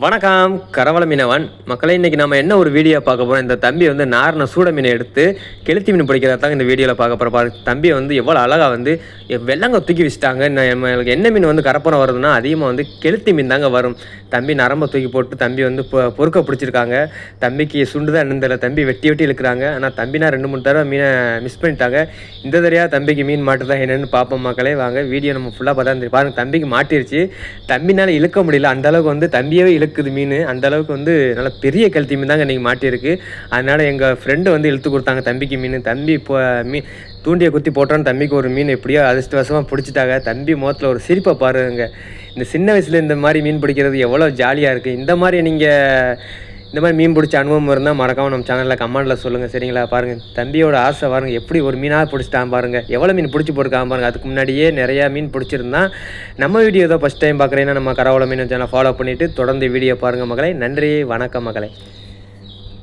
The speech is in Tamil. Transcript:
வணக்கம் கரவள மீனவன். மக்களே இன்றைக்கி நம்ம என்ன ஒரு வீடியோ பார்க்க போகிறோம் இந்த தம்பி வந்து நாரின சூட மீனை எடுத்து கெளுத்தி மீன் பிடிக்கிறதா தான் இந்த வீடியோவில் பார்க்க போகிறோம் பாரு தம்பி வந்து எவ்வளோ அழகாக வந்து வெள்ளங்க தூக்கி வச்சுட்டாங்க. நம்மளுக்கு என்ன மீன் வந்து கரப்புறம் வருதுன்னா அதிகமாக வந்து கெளுத்தி மீன் தாங்க வரும். தம்பி நரம்ப தூக்கி போட்டு தம்பி வந்து பொ- பொறுக்க பிடிச்சிருக்காங்க. தம்பிக்கு சுண்டு தான் என்னன்னு தம்பி வெட்டி வெட்டி இழுக்கிறாங்க. ஆனால் தம்பினா ரெண்டு மூணு தடவை மீனை மிஸ் பண்ணிட்டாங்க. இந்த தடையாக தம்பிக்கு மீன் மாட்டு தான் என்னென்னு பார்ப்போம் மக்களே. வாங்க வீடியோ நம்ம ஃபுல்லாக பார்த்தா பாருங்கள் தம்பிக்கு மாட்டிருச்சு. தம்பினால் இழுக்க முடியல. அந்த அளவுக்கு வந்து தம்பியவே இழுக்குது மீன். அந்த அளவுக்கு வந்து நல்ல பெரிய கழுத்தி மீன் தாங்க நீங்கள் மாட்டியிருக்கு. அதனால் எங்கள் ஃப்ரெண்டு வந்து இழுத்து கொடுத்தாங்க தம்பிக்கு மீன். தம்பி இப்போ மீன் தூண்டியை குத்தி போட்டான்னு தம்பிக்கு ஒரு மீன் எப்படியோ அதிர்ஷ்டவசமாக பிடிச்சிட்டாங்க. தம்பி முகத்தில் ஒரு சிரிப்பை பாருங்க. இந்த சின்ன வயசில் இந்த மாதிரி மீன் பிடிக்கிறது எவ்வளோ ஜாலியாக இருக்குது இந்த மாதிரி நீங்கள் இந்த மாதிரி மீன் பிடிச்ச அனுபவம் இருந்தால் மறக்காமல் நம்ம சேனலில் கமெண்ட்டில் சொல்லுங்கள் சரிங்களா? பாருங்கள் தம்பியோட ஆசை பாருங்கள் எப்படி ஒரு மீனாக பிடிச்சிட்டான் பாருங்கள் எவ்வளோ மீன் பிடிச்சி போட்டுக்காம பாருங்கள் அதுக்கு முன்னாடியே நிறையா மீன் பிடிச்சிருந்தான் நம்ம வீடியோ தான் ஃபஸ்ட் டைம் பார்க்குறேன்னா நம்ம கரவள மீன் சேனலை ஃபாலோ பண்ணிவிட்டு தொடர்ந்து வீடியோ பாருங்கள் மகளே. நன்றி வணக்கம் மகளே.